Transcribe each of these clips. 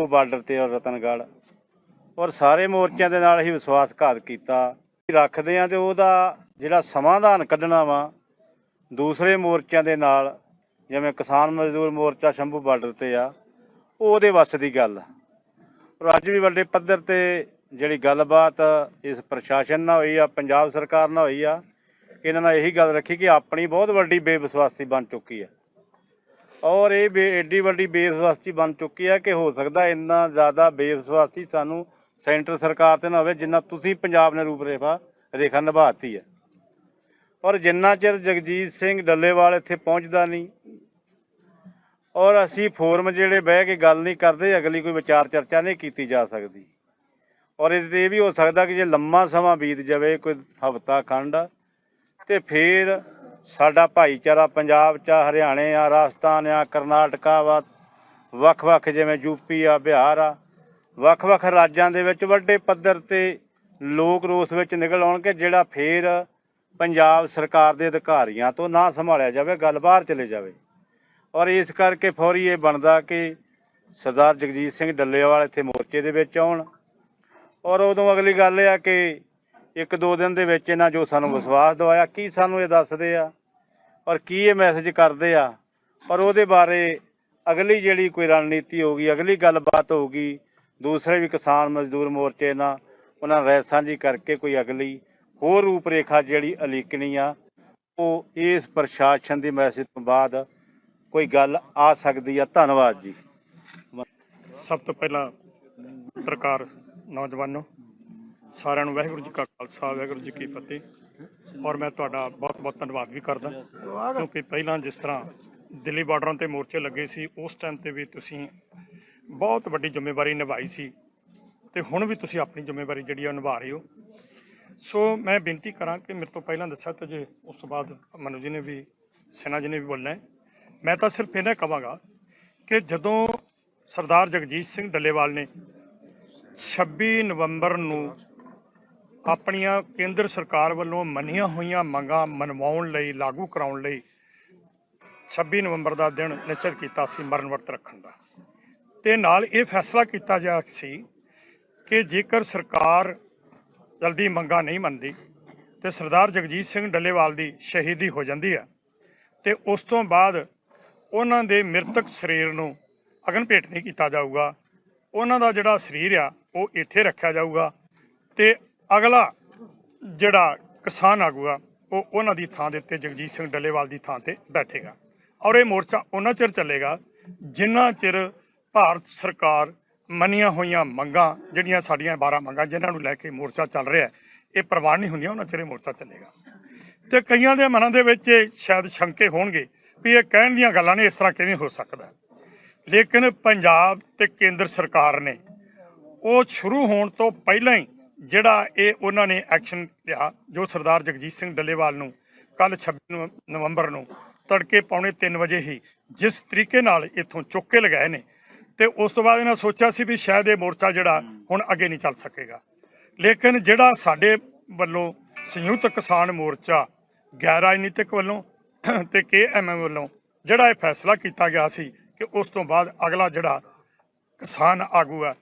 Shambhu border ਤੇ ਔਰ ਰਤਨਗੜ੍ਹ। ਔਰ ਸਾਰੇ ਮੋਰਚਿਆਂ ਦੇ ਨਾਲ ਹੀ ਵਿਸ਼ਵਾਸਘਾਤ ਕੀਤਾ। ਰੱਖਦੇ ਆ ਤੇ ਉਹਦਾ ਜਿਹੜਾ ਸਮਾਧਾਨ ਕੱਢਣਾ ਵਾ, ਦੂਸਰੇ ਮੋਰਚਿਆਂ ਦੇ ਨਾਲ, ਜਿਵੇਂ ਕਿਸਾਨ ਮਜ਼ਦੂਰ ਮੋਰਚਾ ਸ਼ੰਭੂ ਬਾਰਡਰ ਤੇ ਆ ਉਹ ਉਹਦੇ ਵੱਸ ਦੀ ਗੱਲ। ਔਰ ਅੱਜ ਵੀ ਵੱਡੇ ਪੱਧਰ ਤੇ ਜਿਹੜੀ ਗੱਲਬਾਤ ਇਸ ਪ੍ਰਸ਼ਾਸਨ ਨਾਲ ਹੋਈ ਆ, ਪੰਜਾਬ ਸਰਕਾਰ ਨਾਲ ਹੋਈ ਆ, ਇਹਨਾਂ ਨਾਲ ਇਹੀ ਗੱਲ ਰੱਖੀ ਕਿ ਆਪਣੀ ਬਹੁਤ ਵੱਡੀ ਬੇਵਿਸ਼ਵਾਸੀ ਬਣ ਚੁੱਕੀ ਹੈ ਔਰ ਇਹ ਬੇ ਏਡੀ ਵੱਡੀ ਬੇਵਿਸ਼ਵਾਸੀ ਬਣ ਚੁੱਕੀ ਹੈ ਕਿ ਹੋ ਸਕਦਾ ਇੰਨਾ ਜ਼ਿਆਦਾ ਬੇਵਿਸ਼ਵਾਸੀ ਸਾਨੂੰ ਸੈਂਟਰ ਸਰਕਾਰ ਤੇ ਨਾ ਹੋਵੇ, ਜਿੰਨਾ ਤੁਸੀਂ ਪੰਜਾਬ ਨੇ ਰੂਪ ਰੇਖਾ ਰੇਖਾ ਨਿਭਾਤੀ ਹੈ ਔਰ ਜਿੰਨਾ ਚਿਰ ਜਗਜੀਤ ਸਿੰਘ ਡੱਲੇਵਾਲ ਇੱਥੇ ਪਹੁੰਚਦਾ ਨਹੀਂ, ਔਰ ਅਸੀਂ ਫੋਰਮ ਜਿਹੜੇ ਬਹਿ ਕੇ ਗੱਲ ਨਹੀਂ ਕਰਦੇ, ਅਗਲੀ ਕੋਈ ਵਿਚਾਰ ਚਰਚਾ ਨਹੀਂ ਕੀਤੀ ਜਾ ਸਕਦੀ। ਔਰ ਇਹਦੇ ਤੇ ਇਹ ਵੀ ਹੋ ਸਕਦਾ ਕਿ ਜੇ ਲੰਮਾ ਸਮਾਂ ਬੀਤ ਜਾਵੇ, ਕੋਈ ਹਫਤਾ ਖੰਡ, ਤੇ ਫਿਰ ਸਾਡਾ ਭਾਈਚਾਰਾ ਪੰਜਾਬ ਚ ਆ, ਹਰਿਆਣੇ ਆ ਰਾਜਸਥਾਨ ਆ ਕਰਨਾਟਕਾ ਵਾ ਵੱਖ-ਵੱਖ ਜਿਵੇਂ ਯੂਪੀ ਆ ਬਿਹਾਰ ਆ ਵੱਖ-ਵੱਖ ਰਾਜਾਂ ਦੇ ਵਿੱਚ ਵੱਡੇ ਪੱਧਰ ਤੇ ਲੋਕ ਰੋਸ ਵਿੱਚ ਨਿਕਲ ਆਉਣਗੇ ਜਿਹੜਾ ਫੇਰ ਪੰਜਾਬ ਸਰਕਾਰ ਦੇ ਅਧਿਕਾਰੀਆਂ ਤੋਂ ਨਾ ਸੰਭਾਲਿਆ ਜਾਵੇ ਗੱਲ ਬਾਹਰ ਚਲੇ ਜਾਵੇ। ਔਰ ਇਸ ਕਰਕੇ ਫੌਰੀ ਇਹ ਬਣਦਾ ਕਿ ਸਰਦਾਰ ਜਗਜੀਤ ਸਿੰਘ ਡੱਲੇਵਾਲ ਇੱਥੇ ਮੋਰਚੇ ਦੇ ਵਿੱਚ ਆਉਣ। ਔਰ ਉਦੋਂ ਅਗਲੀ ਗੱਲ ਇਹ ਆ ਕਿ ਇੱਕ ਦੋ ਦਿਨ ਦੇ ਵਿੱਚ ਇਹਨਾਂ ਜੋ ਸਾਨੂੰ ਵਿਸ਼ਵਾਸ ਦਵਾਇਆ, ਕੀ ਸਾਨੂੰ ਇਹ ਦੱਸਦੇ ਆ ਔਰ ਕੀ ਇਹ ਮੈਸੇਜ ਕਰਦੇ ਆ? ਔਰ ਉਹਦੇ ਬਾਰੇ ਅਗਲੀ ਜਿਹੜੀ ਕੋਈ ਰਣਨੀਤੀ ਹੋਊਗੀ ਅਗਲੀ ਗੱਲਬਾਤ ਹੋਊਗੀ ਦੂਸਰੇ ਵੀ ਕਿਸਾਨ ਮਜ਼ਦੂਰ ਮੋਰਚੇ ਨਾਲ ਉਹਨਾਂ ਨਾਲ ਸਾਂਝੀ ਕਰਕੇ ਕੋਈ ਅਗਲੀ ਹੋਰ ਰੂਪਰੇਖਾ ਜਿਹੜੀ ਅਲੀਕਣੀ ਆ, ਉਹ ਇਸ ਪ੍ਰਸ਼ਾਸਨ ਦੀ ਮੈਸੇਜ ਤੋਂ ਬਾਅਦ ਕੋਈ ਗੱਲ ਆ ਸਕਦੀ ਆ। ਧੰਨਵਾਦ ਜੀ। ਸਭ ਤੋਂ ਪਹਿਲਾਂ ਪੱਤਰਕਾਰ ਨੌਜਵਾਨੋ ਸਾਰਿਆਂ ਨੂੰ ਵਾਹਿਗੁਰੂ ਜੀ ਕਾ ਖਾਲਸਾ, ਵਾਹਿਗੁਰੂ ਜੀ ਕੀ ਫਤਿਹ। ਔਰ ਮੈਂ ਤੁਹਾਡਾ ਬਹੁਤ-ਬਹੁਤ ਧੰਨਵਾਦ ਵੀ ਕਰਦਾ, ਕਿਉਂਕਿ ਪਹਿਲਾਂ ਜਿਸ ਤਰ੍ਹਾਂ ਦਿੱਲੀ ਬਾਰਡਰਾਂ ਤੇ ਮੋਰਚੇ ਲੱਗੇ ਸੀ, ਉਸ ਟਾਈਮ ਤੇ ਵੀ ਤੁਸੀਂ ਬਹੁਤ ਵੱਡੀ ਜ਼ਿੰਮੇਵਾਰੀ ਨਿਭਾਈ ਸੀ ਤੇ ਹੁਣ ਵੀ ਤੁਸੀਂ ਆਪਣੀ ਜ਼ਿੰਮੇਵਾਰੀ ਜਿਹੜੀ ਆ ਨਿਭਾ ਰਹੇ ਹੋ। ਸੋ ਮੈਂ ਬੇਨਤੀ ਕਰਾਂ ਕਿ ਮੇਰੇ ਤੋਂ ਪਹਿਲਾਂ ਦੱਸਿਆ ਤੇ ਜੇ ਉਸ ਤੋਂ ਬਾਅਦ ਮਨੂ ਜੀ ਨੇ ਵੀ, ਸੈਨਾ ਜੀ ਨੇ ਵੀ ਬੋਲਣਾ ਮੈਂ ਤਾਂ ਸਿਰਫ ਇਹਨਾਂ ਕਹਾਂਗਾ ਕਿ ਜਦੋਂ ਸਰਦਾਰ ਜਗਜੀਤ ਸਿੰਘ ਡੱਲੇਵਾਲ ਨੇ 26 ਨਵੰਬਰ ਨੂੰ ਆਪਣੀਆਂ ਕੇਂਦਰ ਸਰਕਾਰ ਵੱਲੋਂ ਮੰਨੀਆਂ ਹੋਈਆਂ ਮੰਗਾਂ ਮਨਵਾਉਣ ਲਈ, ਲਾਗੂ ਕਰਾਉਣ ਲਈ 26 ਨਵੰਬਰ ਦਾ ਦਿਨ ਨਿਸ਼ਚਿਤ ਕੀਤਾ ਸੀ ਮਰਨ ਵਰਤ ਰੱਖਣ ਦਾ। ਤੇ ਨਾਲ ਇਹ ਫੈਸਲਾ ਕੀਤਾ ਗਿਆ ਸੀ ਕਿ ਜੇਕਰ ਸਰਕਾਰ ਜਲਦੀ ਮੰਗਾਂ ਨਹੀਂ ਮੰਨਦੀ ਤੇ ਸਰਦਾਰ ਜਗਜੀਤ ਸਿੰਘ ਡੱਲੇਵਾਲ ਦੀ ਸ਼ਹੀਦੀ ਹੋ ਜਾਂਦੀ ਹੈ ਤੇ ਉਸ ਤੋਂ ਬਾਅਦ ਉਹਨਾਂ ਦੇ ਮ੍ਰਿਤਕ ਸਰੀਰ ਨੂੰ ਅਗਨ ਭੇਟ ਨਹੀਂ ਕੀਤਾ ਜਾਊਗਾ। ਉਹਨਾਂ ਦਾ ਜਿਹੜਾ ਸਰੀਰ ਆ, ਉਹ ਇੱਥੇ ਰੱਖਿਆ ਜਾਊਗਾ ਤੇ ਅਗਲਾ ਜਿਹੜਾ ਕਿਸਾਨ ਆਗੂ ਆ ਉਹ ਉਹਨਾਂ ਦੀ ਥਾਂ ਦੇ ਉੱਤੇ ਜਗਜੀਤ ਸਿੰਘ ਡੱਲੇਵਾਲ ਦੀ ਥਾਂ ਤੇ ਬੈਠੇਗਾ। ਔਰ ਇਹ ਮੋਰਚਾ ਉਹਨਾਂ ਚਿਰ ਚੱਲੇਗਾ ਜਿੰਨਾ ਚਿਰ ਭਾਰਤ ਸਰਕਾਰ ਮੰਨੀਆਂ ਹੋਈਆਂ ਮੰਗਾਂ, ਜਿਹੜੀਆਂ ਸਾਡੀਆਂ 12 ਮੰਗਾਂ ਜਿਨ੍ਹਾਂ ਨੂੰ ਲੈ ਕੇ ਮੋਰਚਾ ਚੱਲ ਰਿਹਾ ਇਹ ਪ੍ਰਵਾਨ ਨਹੀਂ ਹੁੰਦੀਆਂ, ਉਹਨਾਂ ਚਿਰ ਇਹ ਮੋਰਚਾ ਚੱਲੇਗਾ। ਤੇ ਕਈਆਂ ਦੇ ਮਨਾਂ ਦੇ ਵਿੱਚ ਸ਼ਾਇਦ ਸ਼ੰਕੇ ਹੋਣਗੇ ਵੀ ਇਹ ਕਹਿਣ ਦੀਆਂ ਗੱਲਾਂ ਨੇ ਇਸ ਤਰ੍ਹਾਂ ਕਿਵੇਂ ਹੋ ਸਕਦਾ ਲੇਕਿਨ ਪੰਜਾਬ ਤੇ ਕੇਂਦਰ ਸਰਕਾਰ ਨੇ ਉਹ ਸ਼ੁਰੂ ਹੋਣ ਤੋਂ ਪਹਿਲਾਂ ਹੀ ਜਿਹੜਾ ਇਹ ਉਹਨਾਂ ਨੇ ਐਕਸ਼ਨ ਲਿਆ, ਜੋ ਸਰਦਾਰ ਜਗਜੀਤ ਸਿੰਘ ਡੱਲੇਵਾਲ ਨੂੰ ਕੱਲ 26 ਨਵ- ਨਵੰਬਰ ਨੂੰ ਤੜਕੇ ਪੌਣੇ 3 ਵਜੇ ਹੀ ਜਿਸ ਤਰੀਕੇ ਨਾਲ ਇੱਥੋਂ ਚੁੱਕ ਕੇ ਲਗਾਏ ਨੇ ਤੇ ਉਸ ਤੋਂ ਬਾਅਦ ਇਹਨਾਂ ਸੋਚਿਆ ਸੀ ਵੀ ਸ਼ਾਇਦ ਇਹ ਮੋਰਚਾ ਜਿਹੜਾ ਹੁਣ ਅੱਗੇ ਨਹੀਂ ਚੱਲ ਸਕੇਗਾ। ਲੇਕਿਨ ਜਿਹੜਾ ਸਾਡੇ ਵੱਲੋਂ ਸੰਯੁਕਤ ਕਿਸਾਨ ਮੋਰਚਾ, ਗੈਰ ਰਾਜਨੀਤਿਕ ਵੱਲੋਂ ਤੇ ਕੇਐਮਐਮ ਵੱਲੋਂ ਜਿਹੜਾ ਇਹ ਫੈਸਲਾ ਕੀਤਾ ਗਿਆ ਸੀ ਕਿ ਉਸ ਤੋਂ ਬਾਅਦ ਅਗਲਾ ਜਿਹੜਾ ਕਿਸਾਨ ਆਗੂ ਆ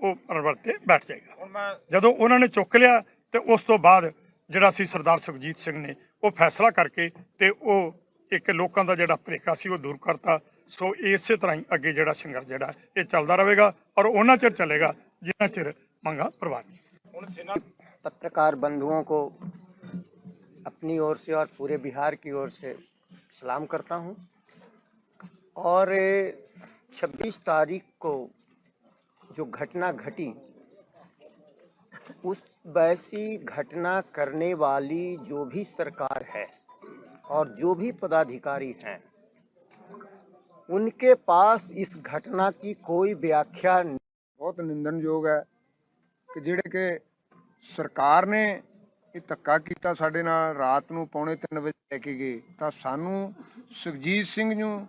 ਉਹ ਪਰਵਰ ਬੈਠ ਜਾਏਗਾ। ਜਦੋਂ ਉਹਨਾਂ ਨੇ ਚੁੱਕ ਲਿਆ ਤੇ ਉਸ ਤੋਂ ਬਾਅਦ ਜਿਹੜਾ ਸੀ ਸਰਦਾਰ ਸੁਖਜੀਤ ਸਿੰਘ ਨੇ ਉਹ ਫੈਸਲਾ ਕਰਕੇ ਤੇ ਉਹ ਇੱਕ ਲੋਕਾਂ ਦਾ ਜਿਹੜਾ ਭੁਲੇਖਾ ਸੀ ਉਹ ਦੂਰ ਕਰਤਾ ਸੋ ਇਸੇ ਤਰ੍ਹਾਂ ਹੀ ਅੱਗੇ ਜਿਹੜਾ ਸੰਘਰਸ਼ ਜਿਹੜਾ ਇਹ ਚੱਲਦਾ ਰਹੇਗਾ ਔਰ ਉਹਨਾਂ ਚਿਰ ਚੱਲੇਗਾ ਜਿੰਨਾ ਚਿਰ ਮੰਗਾ ਪ੍ਰਵਾਨ ਨਹੀਂ पत्रकार बंधुओं को अपनी ओर से और पूरे बिहार की ओर से सलाम करता हूं और 26 तारीख को जो घटना घटी उस वैसी घटना करने वाली जो भी सरकार है और जो भी पदाधिकारी हैं उनके पास इस घटना की कोई व्याख्या ਬਹੁਤ ਨਿੰਦਣਯੋਗ ਹੈ ਕਿ ਜਿਹੜੇ ਕਿ ਸਰਕਾਰ ਨੇ ਇਹ ਧੱਕਾ ਕੀਤਾ ਸਾਡੇ ਨਾਲ ਰਾਤ ਨੂੰ ਪੌਣੇ 3 ਵਜੇ ਲੈ ਕੇ ਗਏ ਤਾਂ ਸਾਨੂੰ ਸੁਖਜੀਤ ਸਿੰਘ ਨੂੰ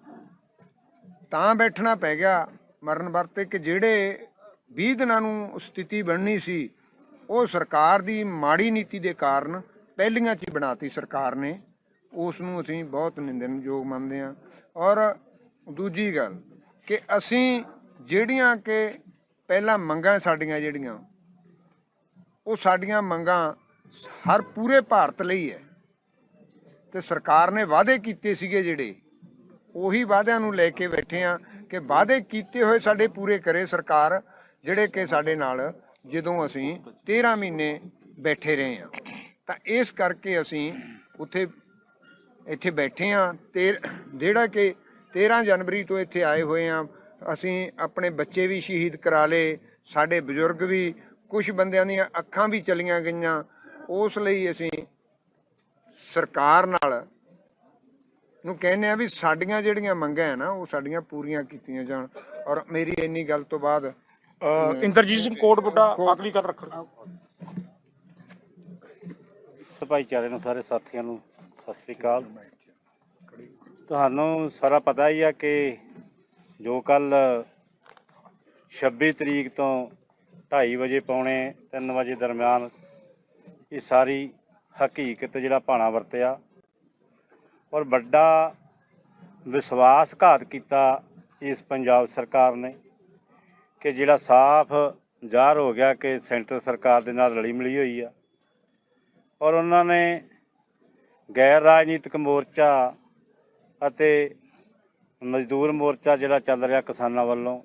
ਤਾਂ ਬੈਠਣਾ ਪੈ ਗਿਆ ਮਰਨ ਵਰਤੇ ਕਿ ਜਿਹੜੇ 20 ਦਿਨਾਂ ਨੂੰ ਸਥਿਤੀ ਬਣਨੀ ਸੀ ਉਹ ਸਰਕਾਰ ਦੀ ਮਾੜੀ ਨੀਤੀ ਦੇ ਕਾਰਨ ਪਹਿਲੀਆਂ 'ਚ ਹੀ ਬਣਾਤੀ ਸਰਕਾਰ ਨੇ। ਉਸ ਨੂੰ ਅਸੀਂ ਬਹੁਤ ਨਿੰਦਣਯੋਗ ਮੰਨਦੇ ਹਾਂ। ਔਰ ਦੂਜੀ ਗੱਲ ਕਿ ਅਸੀਂ ਜਿਹੜੀਆਂ ਕਿ ਪਹਿਲਾਂ ਮੰਗਾਂ ਸਾਡੀਆਂ ਜਿਹੜੀਆਂ, ਉਹ ਸਾਡੀਆਂ ਮੰਗਾਂ ਹਰ ਪੂਰੇ ਭਾਰਤ ਲਈ ਹੈ। ਤੇ ਸਰਕਾਰ ਨੇ ਵਾਅਦੇ ਕੀਤੇ ਸੀਗੇ ਜਿਹੜੇ, ਉਹੀ ਵਾਅਦਿਆਂ ਨੂੰ ਲੈ ਕੇ ਬੈਠੇ ਆ ਕਿ ਵਾਅਦੇ ਕੀਤੇ ਹੋਏ ਸਾਡੇ ਪੂਰੇ ਕਰੇ ਸਰਕਾਰ, ਜਿਹੜੇ ਕਿ ਸਾਡੇ ਨਾਲ ਜਦੋਂ ਅਸੀਂ 13 ਮਹੀਨੇ ਬੈਠੇ ਰਹੇ ਆ ਤਾਂ ਇਸ ਕਰਕੇ ਅਸੀਂ ਉੱਥੇ, ਇੱਥੇ ਬੈਠੇ ਆ ਤੇ ਜਿਹੜਾ ਕਿ 13 ਜਨਵਰੀ ਤੋਂ ਇੱਥੇ ਆਏ ਹੋਏ ਆ ਅਸੀਂ ਆਪਣੇ ਬੱਚੇ ਵੀ ਸ਼ਹੀਦ ਕਰਾ ਲਏ, ਸਾਡੇ ਬਜ਼ੁਰਗ ਵੀ ਕੁਝ ਬੰਦਿਆਂ ਦੀਆਂ ਅੱਖਾਂ ਵੀ ਚਲੀਆਂ ਗਈਆਂ। ਉਸ ਲਈ ਅਸੀਂ ਸਰਕਾਰ ਨਾਲ ਨੂੰ ਕਹਿੰਦੇ ਆ ਵੀ ਸਾਡੀਆਂ ਜਿਹੜੀਆਂ ਮੰਗਾਂ ਹੈ ਨਾ, ਉਹ ਸਾਡੀਆਂ ਪੂਰੀਆਂ ਕੀਤੀਆਂ ਜਾਣ। ਔਰ ਮੇਰੀ ਇੰਨੀ ਗੱਲ ਤੋਂ ਬਾਅਦ ਅਹ ਇੰਦਰਜੀਤ ਸਿੰਘ ਕੋਟ ਬੁੱਢਾ ਅਗਲੀ ਗੱਲ ਰੱਖੋ ਤੇ ਭਾਈਚਾਰੇ ਨੂੰ ਸਾਰੇ ਸਾਥੀਆਂ ਨੂੰ ਸਤਿ ਸ੍ਰੀ ਅਕਾਲ। ਤੁਹਾਨੂੰ ਸਾਰਾ ਪਤਾ ਹੀ ਆ ਕਿ ਜੋ ਕੱਲ 26 ਤਰੀਕ ਤੋਂ 2:30 ਵਜੇ ਪੌਣੇ 3 ਵਜੇ ਦਰਮਿਆਨ ਇਹ ਸਾਰੀ ਹਕੀਕਤ ਜਿਹੜਾ ਭਾਣਾ ਵਰਤਿਆ ਔਰ ਵੱਡਾ ਵਿਸ਼ਵਾਸਘਾਤ ਕੀਤਾ ਇਸ ਪੰਜਾਬ ਸਰਕਾਰ ਨੇ। ਕਿ ਜਿਹੜਾ ਸਾਫ਼ ਜ਼ਾਹਰ ਹੋ ਗਿਆ ਕਿ ਸੈਂਟਰ ਸਰਕਾਰ ਦੇ ਨਾਲ ਰਲੀ ਮਿਲੀ ਹੋਈ ਆ। ਔਰ ਉਹਨਾਂ ਨੇ ਗੈਰ ਰਾਜਨੀਤਿਕ ਮੋਰਚਾ ਅਤੇ ਮਜ਼ਦੂਰ ਮੋਰਚਾ ਜਿਹੜਾ ਚੱਲ ਰਿਹਾ ਕਿਸਾਨਾਂ ਵੱਲੋਂ,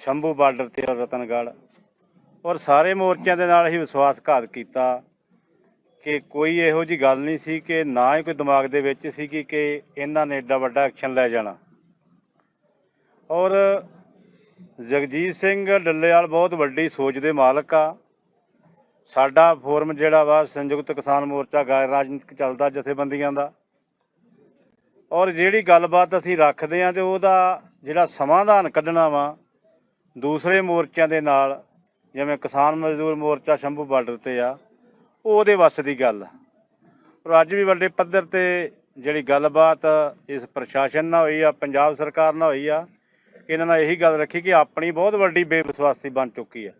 ਸ਼ੰਭੂ ਬਾਰਡਰ ਤੇ ਔਰ ਰਤਨਗੜ੍ਹ, ਔਰ ਸਾਰੇ ਮੋਰਚਿਆਂ ਦੇ ਨਾਲ ਹੀ ਵਿਸ਼ਵਾਸਘਾਤ ਕੀਤਾ ਕਿ ਕੋਈ ਇਹੋ ਜੀ ਗੱਲ ਨਹੀਂ ਸੀ ਕਿ ਨਾ ਹੀ ਕੋਈ ਦਿਮਾਗ ਦੇ ਵਿੱਚ ਸੀ ਕਿ ਇਹਨਾਂ ਨੇ ਏਡਾ ਵੱਡਾ ਐਕਸ਼ਨ ਲੈ ਜਾਣਾ। ਔਰ ਜਗਜੀਤ ਸਿੰਘ ਡੱਲੇਵਾਲ ਬਹੁਤ ਵੱਡੀ ਸੋਚ ਦੇ ਮਾਲਕ ਆ। ਸਾਡਾ ਫੋਰਮ ਜਿਹੜਾ ਵਾ, ਸੰਯੁਕਤ ਕਿਸਾਨ ਮੋਰਚਾ ਗੈਰ ਰਾਜਨੀਤਿਕ ਚੱਲਦਾ ਜਥੇਬੰਦੀਆਂ ਦਾ। ਔਰ ਜਿਹੜੀ ਗੱਲਬਾਤ ਅਸੀਂ ਰੱਖਦੇ ਆ ਤੇ ਉਹਦਾ ਜਿਹੜਾ ਸਮਾਧਾਨ ਕੱਢਣਾ ਵਾ, ਦੂਸਰੇ ਮੋਰਚਿਆਂ ਦੇ ਨਾਲ, ਜਿਵੇਂ ਕਿਸਾਨ ਮਜ਼ਦੂਰ ਮੋਰਚਾ ਸ਼ੰਭੂ ਬਾਰਡਰ ਤੇ ਆ, ਉਹਦੇ ਵੱਸ ਦੀ ਗੱਲ। ਔਰ ਅੱਜ ਵੀ ਵੱਡੇ ਪੱਧਰ ਤੇ ਜਿਹੜੀ ਗੱਲਬਾਤ ਇਸ ਪ੍ਰਸ਼ਾਸਨ ਨਾਲ ਹੋਈ ਆ, ਪੰਜਾਬ ਸਰਕਾਰ ਨਾਲ ਹੋਈ ਆ ਇਹਨਾਂ ਨੇ ਇਹੀ ਗੱਲ ਰੱਖੀ ਕਿ ਆਪਣੀ ਬਹੁਤ ਵੱਡੀ ਬੇਵਿਸ਼ਵਾਸੀ ਬਣ ਚੁੱਕੀ ਹੈ।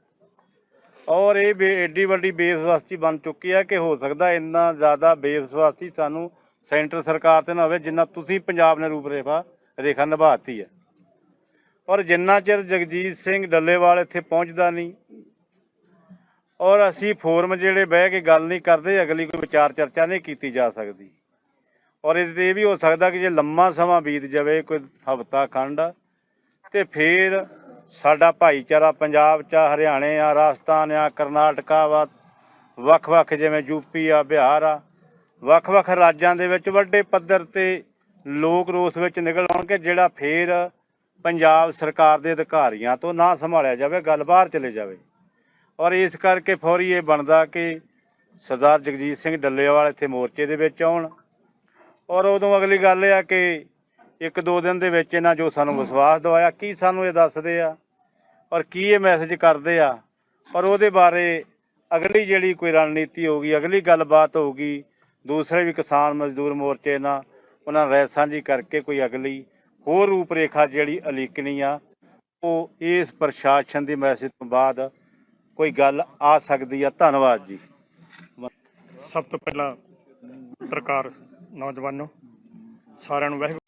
ਔਰ ਇਹ ਬੇ, ਏਡੀ ਵੱਡੀ ਬੇਵਿਸ਼ਵਾਸੀ ਬਣ ਚੁੱਕੀ ਹੈ ਕਿ ਹੋ ਸਕਦਾ ਇੰਨਾ ਜ਼ਿਆਦਾ ਬੇਵਿਸ਼ਵਾਸੀ ਸਾਨੂੰ ਸੈਂਟਰ ਸਰਕਾਰ ਤੇ ਨਾ ਹੋਵੇ, ਜਿੰਨਾ ਤੁਸੀਂ ਪੰਜਾਬ ਨੇ ਰੂਪ ਰੇਖਾ ਰੇਖਾ ਨਿਭਾਤੀ ਹੈ। ਔਰ ਜਿੰਨਾ ਚਿਰ ਜਗਜੀਤ ਸਿੰਘ ਡੱਲੇਵਾਲ ਇੱਥੇ ਪਹੁੰਚਦਾ ਨਹੀਂ, ਔਰ ਅਸੀਂ ਫੋਰਮ ਜਿਹੜੇ ਬਹਿ ਕੇ ਗੱਲ ਨਹੀਂ ਕਰਦੇ, ਅਗਲੀ ਕੋਈ ਵਿਚਾਰ ਚਰਚਾ ਨਹੀਂ ਕੀਤੀ ਜਾ ਸਕਦੀ। ਔਰ ਇਹਦੇ ਇਹ ਵੀ ਹੋ ਸਕਦਾ ਕਿ ਜੇ ਲੰਮਾ ਸਮਾਂ ਬੀਤ ਜਾਵੇ, ਕੋਈ ਹਫ਼ਤਾ ਖੰਡ ਤੇ ਫਿਰ ਸਾਡਾ ਭਾਈਚਾਰਾ ਪੰਜਾਬ ਚ ਆ, ਹਰਿਆਣੇ ਆ ਰਾਜਸਥਾਨ ਆ ਕਰਨਾਟਕਾ ਵਾ ਵੱਖ-ਵੱਖ ਜਿਵੇਂ ਯੂਪੀ ਆ ਬਿਹਾਰ ਆ ਵੱਖ-ਵੱਖ ਰਾਜਾਂ ਦੇ ਵਿੱਚ ਵੱਡੇ ਪੱਧਰ ਤੇ ਲੋਕ ਰੋਸ ਵਿੱਚ ਨਿਕਲ ਆਉਣਗੇ ਜਿਹੜਾ ਫੇਰ ਪੰਜਾਬ ਸਰਕਾਰ ਦੇ ਅਧਿਕਾਰੀਆਂ ਤੋਂ ਨਾ ਸੰਭਾਲਿਆ ਜਾਵੇ ਗੱਲ ਬਾਹਰ ਚਲੇ ਜਾਵੇ। ਔਰ ਇਸ ਕਰਕੇ ਫੌਰੀ ਇਹ ਬਣਦਾ ਕਿ ਸਰਦਾਰ ਜਗਜੀਤ ਸਿੰਘ ਡੱਲੇਵਾਲ ਇੱਥੇ ਮੋਰਚੇ ਦੇ ਵਿੱਚ ਆਉਣ। ਔਰ ਉਦੋਂ ਅਗਲੀ ਗੱਲ ਇਹ ਆ ਕਿ ਇੱਕ ਦੋ ਦਿਨ ਦੇ ਵਿੱਚ ਇਹਨਾਂ ਜੋ ਸਾਨੂੰ ਵਿਸ਼ਵਾਸ ਦਵਾਇਆ ਕੀ ਸਾਨੂੰ ਇਹ ਦੱਸਦੇ ਆ? ਔਰ ਕੀ ਇਹ ਮੈਸੇਜ ਕਰਦੇ ਆ? ਔਰ ਉਹਦੇ ਬਾਰੇ ਅਗਲੀ ਜਿਹੜੀ ਕੋਈ ਰਣਨੀਤੀ ਹੋਊਗੀ ਅਗਲੀ ਗੱਲਬਾਤ ਹੋਊਗੀ ਦੂਸਰੇ ਵੀ ਕਿਸਾਨ ਮਜ਼ਦੂਰ ਮੋਰਚੇ ਨਾਲ ਉਹਨਾਂ ਰਾਏ ਸਾਂਝੀ ਕਰਕੇ ਕੋਈ ਅਗਲੀ ਹੋਰ ਰੂਪਰੇਖਾ ਜਿਹੜੀ ਅਲੀਕਣੀ ਆ ਉਹ ਇਸ ਪ੍ਰਸ਼ਾਸਨ ਦੀ ਮੈਸੇਜ ਤੋਂ ਬਾਅਦ ਕੋਈ ਗੱਲ ਆ ਸਕਦੀ ਆ। ਧੰਨਵਾਦ ਜੀ। ਸਭ ਤੋਂ ਪਹਿਲਾਂ ਪੱਤਰਕਾਰ ਨੌਜਵਾਨੋ ਸਾਰਿਆਂ ਨੂੰ ਵਾਹਿਗੁਰੂ